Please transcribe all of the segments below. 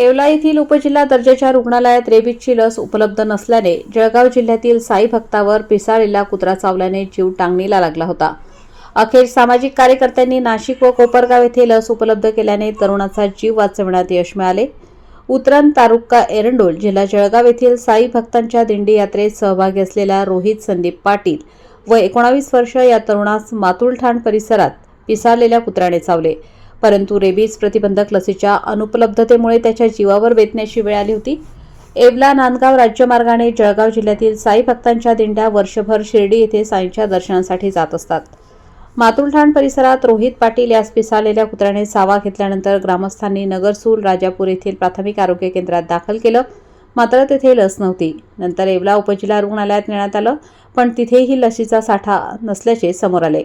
येवला येथील उपजिल्हा दर्जाच्या रुग्णालयात रेबीजची लस उपलब्ध नसल्याने जळगाव जिल्ह्यातील साई भक्तावर पिसाळलेला कुत्रा चावल्याने जीव टांगणीला लागला होता. अखेर सामाजिक कार्यकर्त्यांनी नाशिक व कोपरगाव येथे लस उपलब्ध केल्याने तरुणाचा जीव वाचविण्यात यश मिळाले. उतरण तारुका एरंडोल जिल्हा जळगाव येथील साई भक्तांच्या दिंडी यात्रेत सहभागी असलेल्या रोहित संदीप पाटील व एकोणावीस वर्ष या तरुणास मातुलठाण परिसरात पिसाळलेल्या कुत्र्याने चावले. परंतु रेबीज प्रतिबंधक लसीच्या अनुपलब्धतेमुळे त्याच्या जीवावर बेतण्याची वेळ आली होती. एबला नांदगाव राज्यमार्गाने जळगाव जिल्ह्यातील साई भक्तांच्या दिंड्या वर्षभर शिर्डी येथे साईंच्या दर्शनासाठी जात असतात. मातुलठाण परिसरात रोहित पाटील यास पिसाळलेल्या कुत्र्याने सावा घेतल्यानंतर ग्रामस्थांनी नगरसूल राजापूर येथील प्राथमिक आरोग्य केंद्रात दाखल केलं. मात्र तेथे लस नव्हती. नंतर येवला उपजिल्हा रुग्णालयात नेण्यात आलं पण तिथेही लसीचा साठा नसल्याचे समोर आले.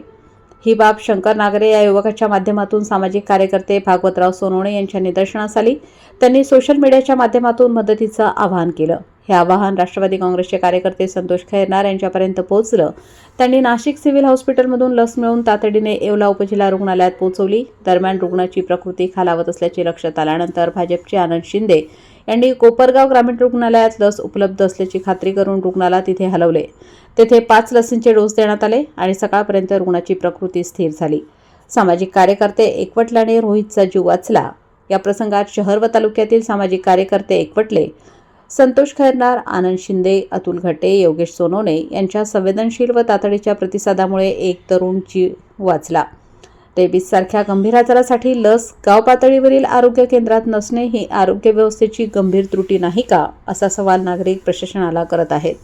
ही बाब शंकर नागरे या युवकाच्या माध्यमातून सामाजिक कार्यकर्ते भागवतराव सोनवणे यांच्या निदर्शनास आली. त्यांनी सोशल मीडियाच्या माध्यमातून मदतीचं आवाहन केलं. हे आवाहन राष्ट्रवादी काँग्रेसचे कार्यकर्ते संतोष खैरनार यांच्यापर्यंत पोहोचलं. त्यांनी नाशिक सिव्हिल हॉस्पिटलमधून लस मिळवून तातडीने येवला उपजिल्हा रुग्णालयात पोहोचवली. दरम्यान रुग्णाची प्रकृती खालावत असल्याचे लक्षात आल्यानंतर भाजपचे आनंद शिंदे यांनी कोपरगाव ग्रामीण रुग्णालयात लस उपलब्ध असल्याची खात्री करून रुग्णाला तिथे हलवले. तेथे पाच लसींचे डोस देण्यात आले आणि सकाळपर्यंत रुग्णाची प्रकृती स्थिर झाली. सामाजिक कार्यकर्ते एकवटल्याने रोहितचा जीव वाचला. या प्रसंगात शहर व तालुक्यातील सामाजिक कार्यकर्ते एकवटले. संतोष खैरनार आनंद शिंदे अतुल घटे योगेश सोनवणे यांच्या संवेदनशील व तातडीच्या प्रतिसादामुळे एक तरुण जीव वाचला. रेबीजसारख्या गंभीर आजारासाठी लस गाव पातळीवरील आरोग्य केंद्रात नसणे ही आरोग्य व्यवस्थेची गंभीर त्रुटी नाही का? असा सवाल नागरिक प्रशासनाला करत आहेत.